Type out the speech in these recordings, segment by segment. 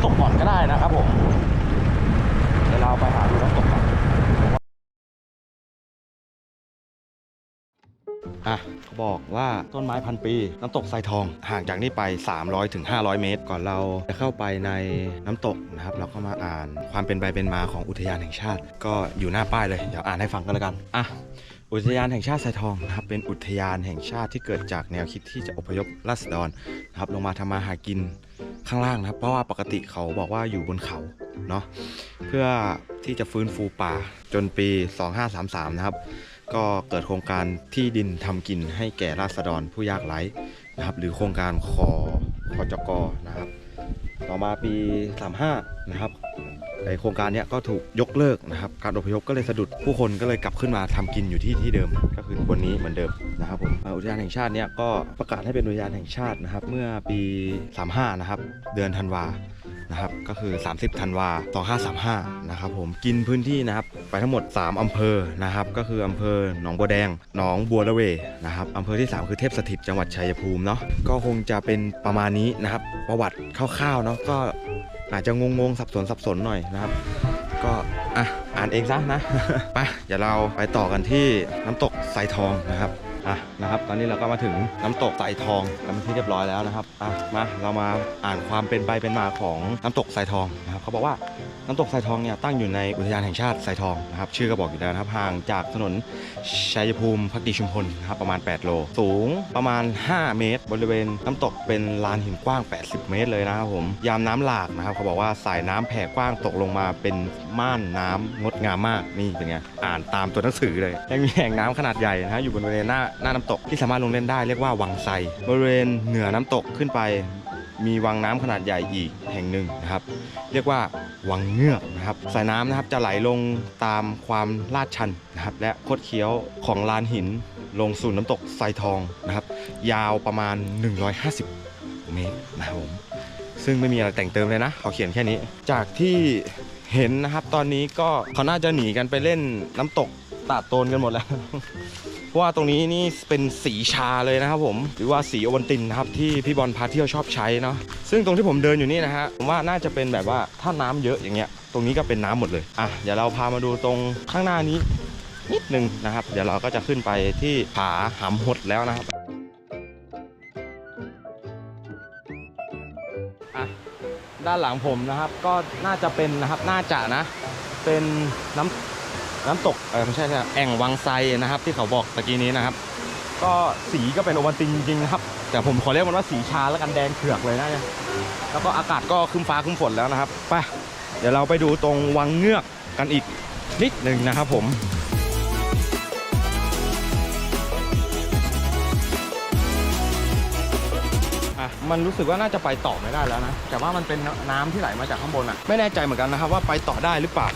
ำตกก่อนก็ได้นะครับผมเดี๋ยวเราไปหาดูน้ำตกก่อนอะเขาบอกว่าต้นไม้พันปี น้ำตกไซทองห่างจากนี่ไป300ถึง500 เมตร ก่อนเราจะเข้าไปในน้ำตกนะครับ เราก็มาอ่านความเป็นไปเป็นมาของอุทยานแห่งชาติ ก็อยู่หน้าป้ายเลย เดี๋ยวอ่านให้ฟังกันแล้วกันอะอุทยานแห่งชาติไซทองนะครับเป็นอุทยานแห่งชาติที่เกิดจากแนวคิดที่จะอพยพราษฎรนะครับลงมาทำมาหากิน ข้างล่างนะเพราะว่าปกติเขาบอกว่าอยู่บนเขาเนาะเพื่อที่จะฟื้นฟูป่าจนปี 2533 นะครับ ก็เกิดโครงการที่ดินทำกินให้แก่ราษฎรผู้ยากไร้นะครับ หรือโครงการคอคอจกนะครับ ต่อมาปี 35 นะครับ โครงการนี้ก็ถูกยกเลิกนะครับการอพยพก็เลยสะดุดผู้คนก็เลยกลับขึ้นมาทำกินอยู่ที่ที่เดิม ก็คือบนนี้เหมือนเดิมนะครับผมอุทยานแห่งชาติเนี้ยก็ประกาศให้เป็นอุทยานแห่งชาตินะครับ เมื่อปี 35 นะครับ เดือนธันวานะครับก็คือ 30ธันวา2535นะครับผมกินพื้นที่นะครับไปทั้งหมด 3 อำเภอนะครับก็คืออำเภอหนองบัวแดงหนองบัวระเวนะครับอำเภอที่ 3 คือเทพสถิตจังหวัดชัยภูมิเนาะก็คงจะเป็นประมาณนี้นะครับประวัติคร่าวๆเนาะก็ อาจจะงงๆสับสนสับสนหน่อยนะครับ ก็อะอ่านเองซะนะไปเดี๋ยวเราไปต่อกันที่น้ำตกไซทองนะครับ อะนะครับตอนนี้เราก็มาถึงน้ำตกไซทองกันเป็นที่เรียบร้อยแล้วนะครับอะมาเรามาอ่านความเป็นไปเป็นมาของน้ำตกไซทองนะครับเขาบอกว่าน้ำตกไซทองเนี่ยตั้งอยู่ในอุทยานแห่งชาติไซทองนะครับชื่อก็บอกอยู่แล้วนะครับห่างจากถนนชัยภูมิพักดีชุมพลนะครับประมาณ 8 โล สูงประมาณ 5 เมตร บริเวณน้ำตกเป็นลานหินกว้าง 80 เมตรเลยนะครับผมยามน้ำหลากนะครับเขาบอกว่าสายน้ำแผ่กว้างตกลงมาเป็นม่านน้ำงดงามมากนี่เป็นไงอ่านตามตัวหนังสือเลยยังมีแห่งน้ำขนาดใหญ่นะฮะอยู่บริเวณหน้าหน้าน้ำตกที่สามารถลงเล่นได้เรียกว่าวังไซบริเวณเหนือน้ำตกขึ้นไปมีวังน้ำขนาดใหญ่อีกแห่งหนึ่งนะครับ เรียกว่าวังเงือกนะครับสายน้ำนะครับจะไหลลงตามความลาดชันนะครับ และคดเคี้ยวของลานหินลงสู่น้ำตกไซทองนะครับ ยาวประมาณ 150 เมตรนะครับผมซึ่งไม่มีอะไรแต่งเติมเลยนะ เขาเขียนแค่นี้ จากที่เห็นนะครับตอนนี้ก็เขาน่าจะหนีกันไปเล่นน้ำตกตาดโตนกันหมดแล้ว ว่าตรงนี้นี่เป็นสีชาเลยนะครับผมหรือว่าสีโอวัลตินนะครับที่พี่บอลพาเที่ยวชอบใช้เนาะซึ่งตรงที่ผมเดินอยู่นี่นะฮะผมว่าน่าจะเป็นแบบว่าถ้าน้ำเยอะอย่างเงี้ยตรงนี้ก็เป็นน้ำหมดเลยอะเดี๋ยวเราพามาดูตรงข้างหน้านี้นิดนึงนะครับ เดี๋ยวเราก็จะขึ้นไปที่ผาหำหดแล้วนะครับอะด้านหลังผมนะครับก็น่าจะเป็นนะครับน่าจะนะ เป็นน้ำ น้ำตกเออไม่ใช่ใช่แอ่งวังไซนะครับ ที่เขาบอกตะกี้นี้นะครับ ก็สีก็เป็นโอวัลตินจริงๆครับ แต่ผมขอเรียกมันว่าสีชาแล้วกันแดงเผือกเลยนะแล้วก็อากาศก็คึ้มฟ้าคึ้มฝนแล้วนะครับไปเดี๋ยวเราไปดูตรงวังเงือกกันอีกนิดหนึ่งนะครับผมอะมันรู้สึกว่าน่าจะไปต่อไม่ได้แล้วนะ แต่ว่ามันเป็นน้ำที่ไหลมาจากข้างบนอะ ไม่แน่ใจเหมือนกันนะครับว่าไปต่อได้หรือเปล่า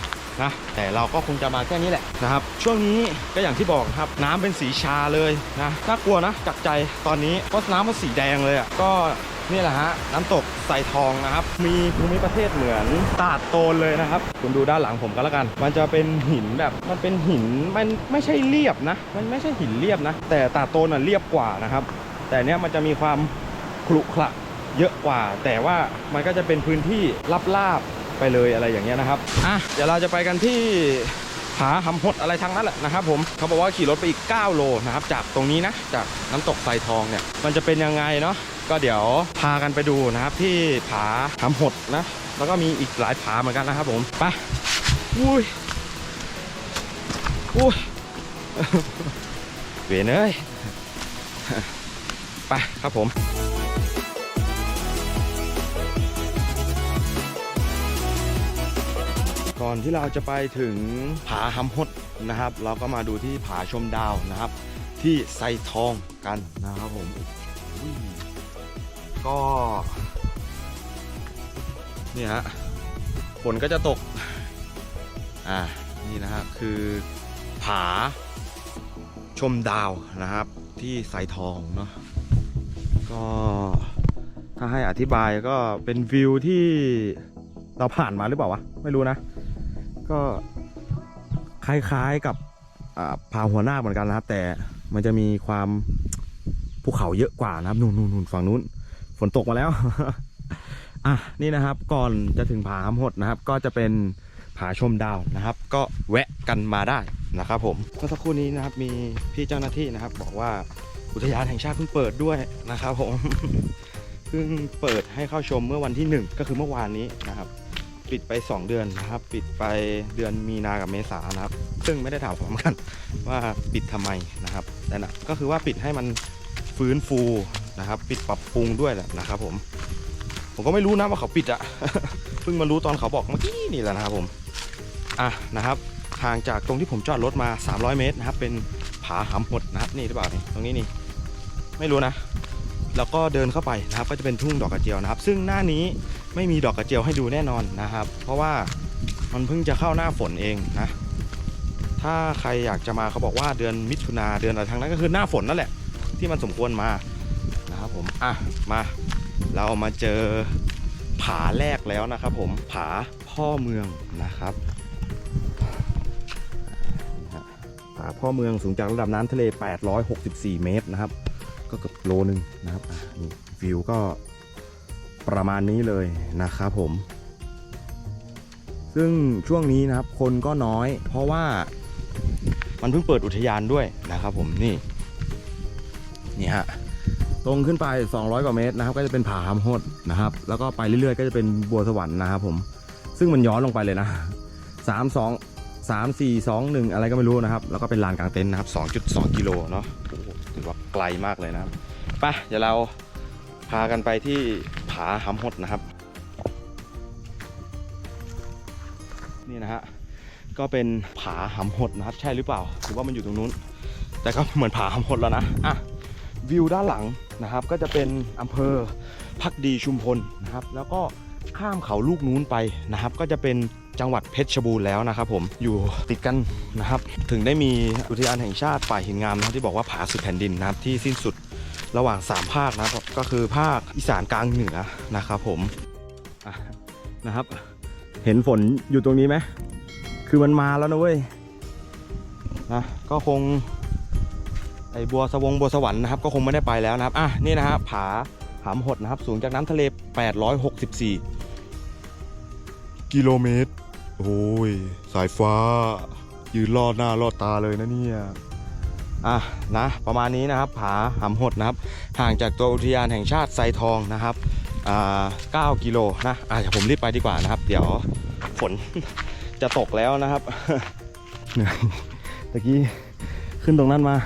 นะแต่เราก็คงจะมาแค่นี้แหละนะครับ ช่วงนี้ก็อย่างที่บอกครับ น้ำเป็นสีชาเลยนะน่ากลัวนะจักใจตอนนี้เพราะน้ำมันสีแดงเลยอะก็นี่แหละฮะน้ำตกไซทองนะครับ มีภูมิประเทศเหมือนตาดโตนเลยนะครับ คุณดูด้านหลังผมก็แล้วกัน มันจะเป็นหินแบบมันเป็นหินมันไม่ใช่เรียบนะ มันไม่ใช่หินเรียบนะ แต่ตาดโตนอะเรียบกว่านะครับ แต่เนี้ยมันจะมีความขรุขระเยอะกว่า แต่ว่ามันก็จะเป็นพื้นที่ลาบ ไปเลยอะไรอย่างเงี้ยนะครับอะเดี๋ยวเราจะไปกันที่ผาหำหดอะไรทางนั้นแหละนะครับผมเขาบอกว่าขี่รถไปอีก 9 โลนะครับจากตรงนี้นะจากน้ำตกไซทองเนี่ยมันจะเป็นยังไงเนาะก็เดี๋ยวพากันไปดูนะครับที่ผาหำหดนะแล้วก็มีอีกหลายผาเหมือนกันนะครับผมไปอุ้ยอุ้ยเวยนเอ้ยไปครับผม ก่อนที่เราจะไปถึงผาหำหดนะครับ เราก็มาดูที่ผาชมดาวนะครับ ที่ไซทองกันนะครับผมก็นี่ฮะฝนก็จะตก อ่า นี่นะฮะคือผาชมดาวนะครับ ที่ไซทองเนาะ ก็ถ้าให้อธิบายก็เป็นวิวที่เราผ่านมาหรือเปล่าวะ ไม่รู้นะ ก็คล้ายๆกับอ่าผาหัวหน้าคเหมือนกันนะครับ แต่มันจะมีความภูเขาเยอะกว่านะครับนู่นนู่นฝั่งนู้น ฝนตกมาแล้วอะนี่นะครับก่อนจะถึงผาหำหดนะครับ ก็จะเป็นผาชมดาวนะครับ ก็แวะกันมาได้นะครับ ผมเมื่อสักครู่นี้นะครับ มีพี่เจ้าหน้าที่นะครับ บอกว่าอุทยานแห่งชาติเพิ่งเปิดด้วยนะครับ ผมเพิ่งเปิดให้เข้าชมเมื่อวันที่หนึ่งก็คือเมื่อวานนี้นะครับ ปิดไป 2 เดือนนะครับ ปิดไปเดือนมีนากับเมษานะครับ ซึ่งไม่ได้ถามผมกันว่าปิดทำไมนะครับแต่นะก็คือว่าปิดให้มันฟื้นฟูนะครับ ปิดปรับปรุงด้วยแหละนะครับ ผม ผมก็ไม่รู้นะว่าเขาปิดอะเพิ่งมารู้ตอนเขาบอกเมื่อกี้นี่แหละนะครับผมอะนะครับห่างจากตรงที่ผมจอดรถมา 300 เมตรนะครับ เป็นผาหำหดนะครับ นี่หรือเปล่านี่ตรงนี้นี่ไม่รู้นะ แล้วก็เดินเข้าไปนะครับ ก็จะเป็นทุ่งดอกกระเจียวนะครับ ซึ่งหน้านี้ ไม่มีดอกกระเจียวให้ดูแน่นอนนะครับ เพราะว่ามันเพิ่งจะเข้าหน้าฝนเองนะ ถ้าใครอยากจะมาเขาบอกว่าเดือนมิถุนาเดือนอะไรทั้งนั้นก็คือหน้าฝนนั่นแหละ ที่มันสมควรมานะครับผมอะมาเรามาเจอผาแรกแล้วนะครับ ผมผาพ่อเมืองนะครับผาพ่อเมืองสูงจากระดับน้ำทะเล 864 เมตรนะครับ ก็เกือบโลนึงนะครับนี่วิวก็ ประมาณนี้เลยนะครับผม ซึ่งช่วงนี้นะครับคนก็น้อย เพราะว่ามันเพิ่งเปิดอุทยานด้วยนะครับผมนี่นี่ฮะตรงขึ้นไป 200 กว่าเมตรนะครับ ก็จะเป็นผาหำหดนะครับ แล้วก็ไปเรื่อยๆ ก็จะเป็นบัวสวรรค์นะครับผมซึ่งมันย้อนลงไปเลยนะ 3 2 3 4 2 1 อะไรก็ไม่รู้นะครับ แล้วก็เป็นลานกลางเต็นท์นะครับ 2.2 กิโลเนาะโอ้โหถือว่าไกลมากเลยนะครับไปเดี๋ยวเราพากันไปที่ ผาหำหดนะครับ นี่นะฮะก็เป็นผาหำหดนะครับ ใช่หรือเปล่าหรือว่ามันอยู่ตรงนู้น แต่ก็เหมือนผาหำหดแล้วนะอะวิวด้านหลังนะครับ ก็จะเป็นอำเภอพักดีชุมพลนะครับ แล้วก็ข้ามเขาลูกนู้นไปนะครับ ก็จะเป็นจังหวัดเพชรบูรณ์แล้วนะครับผมอยู่ติดกันนะครับ ถึงได้มีอุทยานแห่งชาติป่าหินงามนะครับที่บอกว่าผาสุดแผ่นดินนะครับที่สิ้นสุด ระหว่าง 3 ภาคนะครับ ก็คือภาคอีสานกลางเหนือนะครับผมนะครับ เห็นฝนอยู่ตรงนี้ไหมคือมันมาแล้วนะเว้ยนะก็คงไอบัวสวงบัวสวรรค์นะครับ ก็คงไม่ได้ไปแล้วนะครับอะนี่นะฮะผาหามหดนะครับ สูงจากน้ำทะเล 864 กิโลเมตร โอ้ย สายฟ้า ยืนลอดหน้าลอดตาเลยนะเนี่ย อะนะประมาณนี้นะครับผาหามหดนะครับ ห่างจากตัวอุทยานแห่งชาติไซทองนะครับอ่า9กิโลนะอะเดี๋ยวผมรีบไปดีกว่านะครับ เดี๋ยวฝนจะตกแล้วนะครับเหนื่อยตะกี้ขึ้นตรงนั้นมา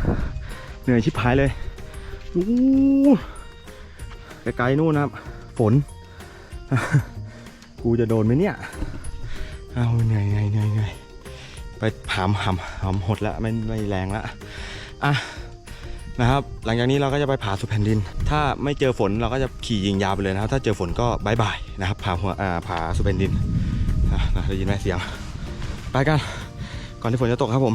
เหนื่อยชิบหายเลยอู้ไกลๆนู่นนะครับ ฝน กูจะโดนไหมเนี่ยเอาเหนื่อยเหนื่อยเหนื่อยเหนื่อยไปหามหามหามหดแล้วไม่ไม่แรงละ อะนะครับ หลังจากนี้เราก็จะไปผาสุแผ่นดิน ถ้าไม่เจอฝนเราก็จะขี่ยิงยาวไปเลยนะครับ ถ้าเจอฝนก็บายบายนะครับผาหัวอ่าผาสุแผ่นดินนะได้ยินไหมเสียง ไปกัน ก่อนที่ฝนจะตกครับผม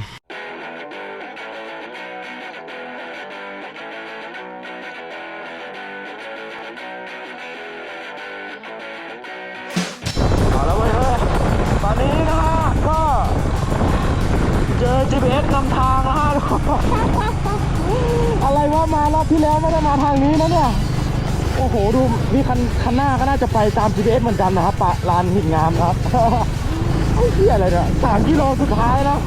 โอ้โหดูมีคันคันหน้าก็น่าจะไปตาม GPS เหมือนกันนะครับปะลานหินงามครับไอ้เหี้ยอะไรเนี่ยสามกิโลสุดท้ายแล้ว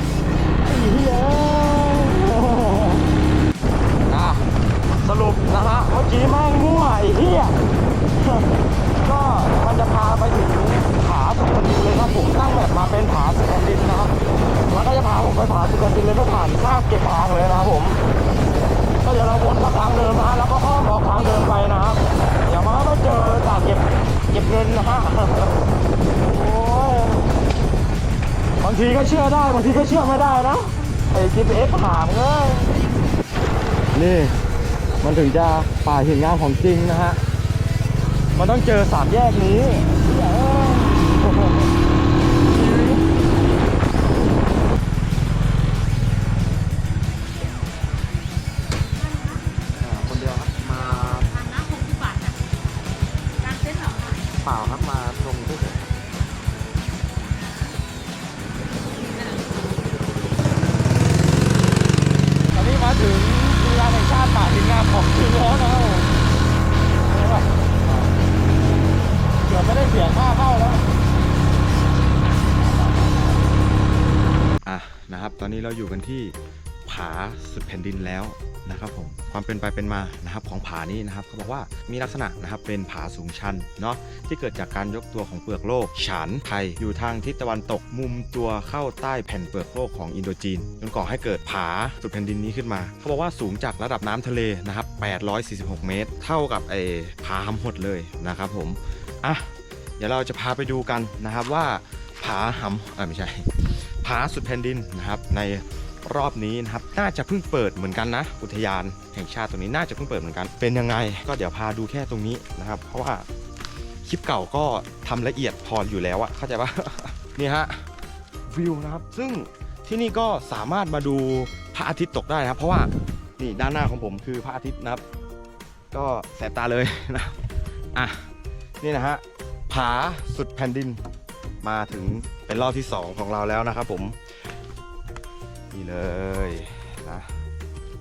ไอ้เหี้ยอะสรุปนะฮะเมื่อกี้แม่งมั่วไอ้เหี้ยก็มันจะพาไปถึงผาสุดแผ่นดินเลยครับผมตั้งแบบมาเป็นผาสุดแผ่นดินนะครับมันก็จะพาผมไปผาสุดแผ่นดินเลยไม่ผ่านข้ามเก็บทางเลยนะครับผมก็เดี๋ยวเราวนกลับทางเดิมนะแล้วก็อ้อมออกทางเดิมไปนะครับ เจอด่านเก็บเก็บเงินนะฮะโอ้ยบางทีก็เชื่อได้บางทีก็เชื่อไม่ได้นะไอ้ GPS ถามเลยนี่มันถึงจะป่าหินงามของจริงนะฮะ มันต้องเจอสามแยกนี้ ที่ผาสุดแผ่นดินแล้วนะครับผมความเป็นไปเป็นมานะครับของผานี้นะครับเขาบอกว่ามีลักษณะนะครับเป็นผาสูงชันเนาะที่เกิดจากการยกตัวของเปลือกโลก ฉานไทยอยู่ทางทิศตะวันตกมุมตัวเข้าใต้แผ่นเปลือกโลกของอินโดจีนจนก่อให้เกิดผาสุดแผ่นดินนี้ขึ้นมา เขาบอกว่าสูงจากระดับน้ำทะเลนะครับ 846 เมตร เท่ากับไอ้ผาหำหดเลยนะครับผมอะเดี๋ยวเราจะพาไปดูกันนะครับว่าผาหำเออไม่ใช่ผาสุดแผ่นดินนะครับใน รอบนี้นะครับน่าจะเพิ่งเปิดเหมือนกันนะ อุทยานแห่งชาติตรงนี้น่าจะเพิ่งเปิดเหมือนกัน เป็นยังไง ก็เดี๋ยวพาดูแค่ตรงนี้นะครับ เพราะว่าคลิปเก่าก็ทำละเอียดพออยู่แล้วอะเข้าใจปะนี่ฮะวิวนะครับ ซึ่งที่นี่ก็สามารถมาดูพระอาทิตย์ตกได้นะครับ เพราะว่านี่ด้านหน้าของผมคือพระอาทิตย์นะครับ ก็แสบตาเลยนะอะนี่นะฮะผาสุดแผ่นดินมาถึงเป็นรอบที่ 2 ของเราแล้วนะครับผม นี่เลยนะ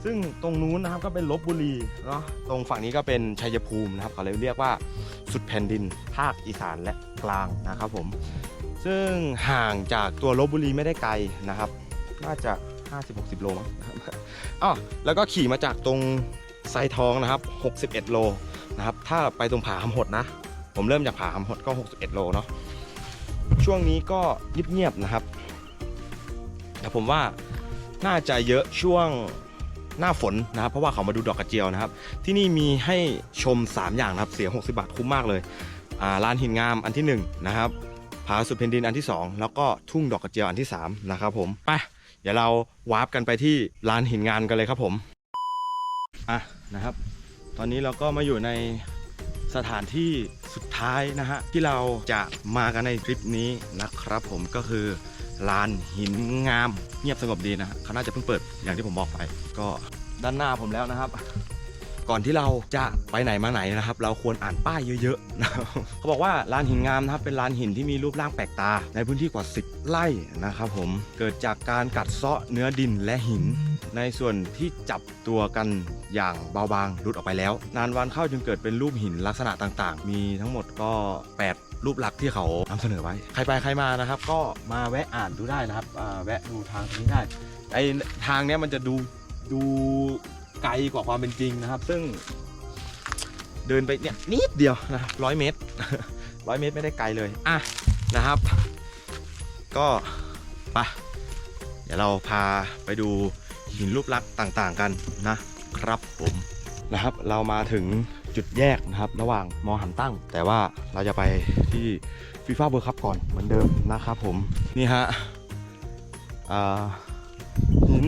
ซึ่งตรงนู้นนะครับก็เป็นลบบุรีเนาะตรงฝั่งนี้ก็เป็นชัยภูมินะครับเขาเลยเรียกว่าสุดแผ่นดินภาคอีสานและกลางนะครับผม ซึ่งห่างจากตัวลบบุรีไม่ได้ไกลนะครับ น่าจะ 50-60 โลมั้งอ๋อแล้วก็ขี่มาจากตรงไซทองนะครับ 61 โลนะครับ ถ้าไปตรงผาหำหดนะ ผมเริ่มจากผาหำหดก็ 61 โลเนาะ ช่วงนี้ก็เงียบๆนะครับ แต่ผมว่า น่าจะเยอะช่วงหน้าฝนนะครับ เพราะว่าเขามาดูดอกกระเจียวนะครับ ที่นี่มีให้ชม 3 อย่างนะครับ เสีย 60 บาทคุ้มมากเลยอ่าลานหินงามอันที่ 1 นะครับผาสุดเพนดินอันที่ 2 แล้วก็ทุ่งดอกกระเจียวอันที่ 3 นะครับผมไปเดี๋ยวเราวาร์ปกันไปที่ลานหินงามกันเลยครับผมอะนะครับ ตอนนี้เราก็มาอยู่ในสถานที่สุดท้ายนะฮะที่เราจะมากันในทริปนี้นะครับผมก็คือ ลานหินงาม เงียบสงบดีนะเขาน่าจะเพิ่งเปิดอย่างที่ผมบอกไป ก็ด้านหน้าผมแล้วนะครับ ก่อนที่เราจะไปไหนมาไหนนะครับ เราควรอ่านป้ายเยอะๆนะเขาบอกว่าลานหินงามนะครับเป็นลานหินที่มีรูปร่างแปลกตา ในพื้นที่กว่า 10 ไร่นะครับผมเกิดจากการกัดเซาะเนื้อดินและหินในส่วนที่จับตัวกันอย่างเบาบางหลุดออกไปแล้ว นานวันเข้าจึงเกิดเป็นรูปหินลักษณะต่างๆ มีทั้งหมดก็ 8 รูปลักษณ์ที่เขานำเสนอไว้ ใครไปใครมานะครับ ก็มาแวะอ่านดูได้นะครับแวะดูทางนี้ได้ไอทางเนี้ยมันจะดูดูไกลกว่าความเป็นจริงนะครับ ซึ่งเดินไปเนี่ยนิดเดียวนะร้อยเมตรร้อยเมตรไม่ได้ไกลเลยอะนะครับ ก็ไปเดี๋ยวเราพาไปดูหินรูปลักษณ์ต่างๆกันนะครับผมนะครับ เรามาถึง จุดแยกนะครับ ระหว่างมอหันตั้ง แต่ว่าเราจะไปที่ฟีฟ่าเบอร์คัพก่อนเหมือนเดิมนะครับผม นี่ฮะหิน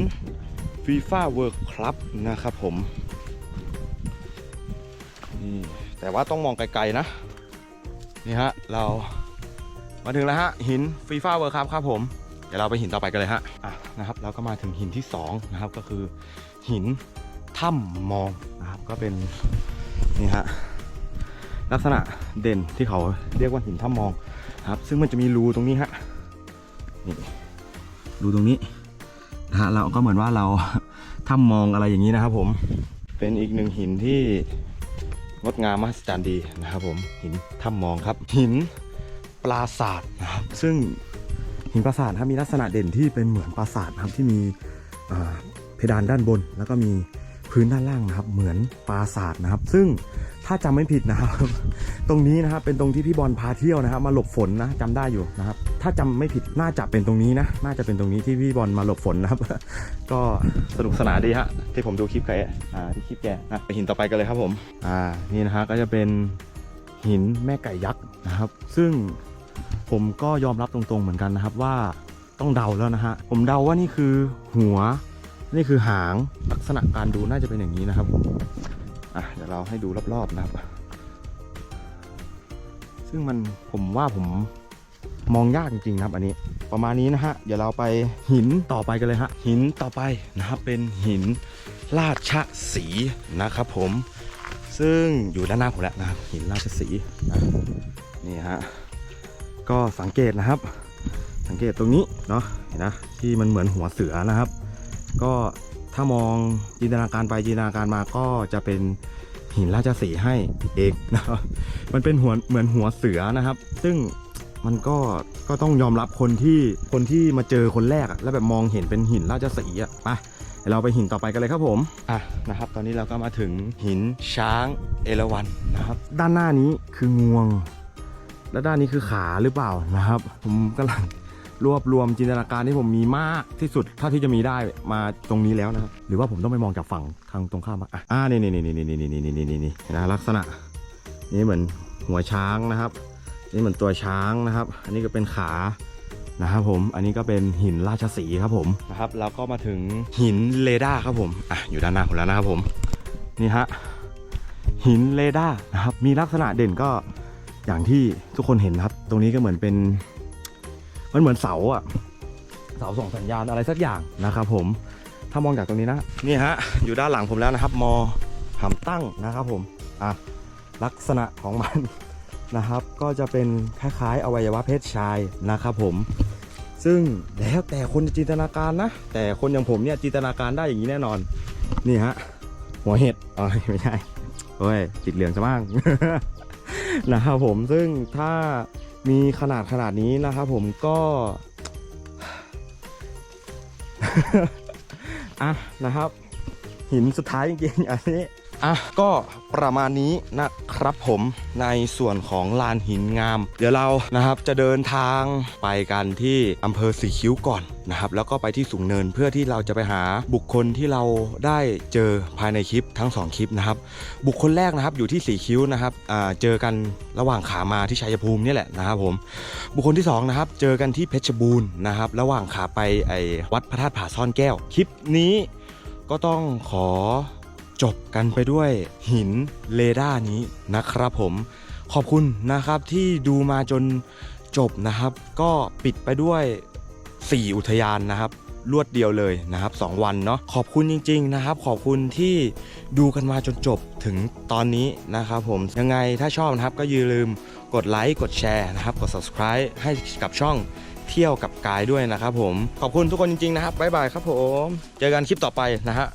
ฟีฟ่าเวิร์คลับนะครับผมนี่แต่ว่าต้องมองไกลๆนะ นี่ฮะ เรามาถึงแล้วฮะ หินฟีฟ่าเวิร์คลับครับผม เดี๋ยวเราไปหินต่อไปกันเลยฮะอะนะครับเราก็มาถึงหินที่ 2 นะครับก็คือหินถ้ำมองนะครับก็เป็น นี่ฮะลักษณะเด่นที่เขาเรียกว่าหินถ้ำมองครับ ซึ่งมันจะมีรูตรงนี้ฮะนี่รูตรงนี้นะฮะเราก็เหมือนว่าเราถ้ำมองอะไรอย่างนี้นะครับผมเป็นอีกหนึ่งหินที่งดงามมหัศจรรย์ดีนะครับผมหินถ้ำมองครับ หินปราศาสตร์นะครับซึ่งหินปราสาทนะครับมีลักษณะเด่นที่เป็นเหมือนปราสาทนะครับที่มีเพดานด้านบน แล้วก็มี พื้นด้านล่างนะครับเหมือนปราสาทนะครับ ซึ่งถ้าจำไม่ผิดนะครับ ตรงนี้นะครับเป็นตรงที่พี่บอลพาเที่ยวนะครับ มาหลบฝนนะจำได้อยู่นะครับ ถ้าจำไม่ผิดน่าจะเป็นตรงนี้นะ น่าจะเป็นตรงนี้ที่พี่บอลมาหลบฝนนะครับ ก็สนุกสนานดีฮะที่ผมดูคลิปแกอ่าที่คลิปแกนะไปหินต่อไปกันเลยครับผมอ่านี่นะฮะก็จะเป็นหินแม่ไก่ยักษ์นะครับ ซึ่งผมก็ยอมรับตรงๆเหมือนกันนะครับว่าต้องเดาแล้วนะฮะผมเดาว่านี่คือหัว นี่คือหางลักษณะการดูน่าจะเป็นอย่างนี้นะครับผมอะเดี๋ยวเราให้ดูรอบๆนะครับ ซึ่งมันผมว่าผมมองยากจริงๆนะครับ อันนี้ประมาณนี้นะฮะเดี๋ยวเราไปหินต่อไปกันเลยฮะหินต่อไปนะครับเป็นหินราชสีนะครับผม ซึ่งอยู่ด้านหน้าผมแล้วนะครับหินราชสีนะนี่ฮะก็สังเกตนะครับ สังเกตตรงนี้เนาะเห็นนะที่มันเหมือนหัวเสือนะครับ ก็ถ้ามองจินตนาการไปจินตนาการมาก็จะเป็นหินราชสีห์ให้เองนะครับมันเป็นหัวเหมือนหัวเสือนะครับ ซึ่งมันก็ก็ต้องยอมรับคนที่คนที่มาเจอคนแรกอะแล้วแบบมองเห็นเป็นหินราชสีห์อะไปเดี๋ยวเราไปหินต่อไปกันเลยครับผม อะนะครับ ตอนนี้เราก็มาถึงหินช้างเอราวัณนะครับ ด้านหน้านี้คืองวง และด้านนี้คือขาหรือเปล่านะครับ ผมกำลัง รวบรวมจินตนาการที่ผมมีมากที่สุดเท่าที่จะมีได้มาตรงนี้แล้วนะครับหรือว่าผมต้องไปมองจากฝั่งทางตรงข้ามอะอะอ่านี่นี่นี่นี่นี่นี่นี่นี่นี่นี่นะลักษณะ นี่เหมือนหัวช้างนะครับ นี่เหมือนตัวช้างนะครับ อันนี้ก็เป็นขานะครับผมอันนี้ก็เป็นหินราชสีครับผมนะครับแล้วก็มาถึงหินเรดาครับผมอะอยู่ด้านหน้าผมแล้วนะครับผมนี่ฮะหินเรดานะครับมีลักษณะเด่นก็อย่างที่ทุกคนเห็นครับ ตรงนี้ก็เหมือนเป็น มันเหมือนเสาอะเสาส่งสัญญาณอะไรสักอย่างนะครับผม ถ้ามองจากตรงนี้นะนี่ฮะอยู่ด้านหลังผมแล้วนะครับ มอหำตั้งนะครับผมอะลักษณะของมันนะครับ ก็จะเป็นคล้ายๆอวัยวะเพศชายนะครับผม ซึ่งแล้วแต่คนจะจินตนาการนะ แต่คนอย่างผมเนี่ยจินตนาการได้อย่างนี้แน่นอน นี่ฮะหัวเห็ดอ๋อไม่ใช่โอ้ยติดเหลืองซะบ้างนะครับผมซึ่งถ้า มีขนาดขนาดนี้นะครับผมก็อะนะครับ หินสุดท้ายจริงๆอันนี้ อะก็ประมาณนี้นะครับผมในส่วนของลานหินงาม เดี๋ยวเรานะครับจะเดินทางไปกันที่อำเภอสีคิ้วก่อนนะครับแล้วก็ไปที่สูงเนินเพื่อที่เราจะไปหาบุคคลที่เราได้เจอภายในคลิปทั้งสองคลิปนะครับบุคคลแรกนะครับอยู่ที่สีคิ้วนะครับอ่าเจอกันระหว่างขามาที่ชัยภูมินี่แหละนะครับผมบุคคลที่สองนะครับเจอกันที่เพชรบูรณ์นะครับระหว่างขาไปไอ้วัดพระธาตุผาซ่อนแก้ว คลิปนี้ก็ต้องขอ จบกันไปด้วยหินเรดาร์นี้นะครับผม ขอบคุณนะครับที่ดูมาจนจบนะครับ ก็ปิดไปด้วย 4 อุทยานนะครับรวดเดียวเลยนะครับ 2 วันเนาะขอบคุณจริง ๆ นะครับ ขอบคุณที่ดูกันมาจนจบถึงตอนนี้นะครับผมยังไงถ้าชอบนะครับก็อย่าลืมกดไลค์กดแชร์นะครับ กด subscribe ให้กับช่องเที่ยวกับกายด้วยนะครับผม ขอบคุณทุกคนจริง ๆ นะครับบ๊ายบายครับผม เจอกันคลิปต่อไปนะฮะ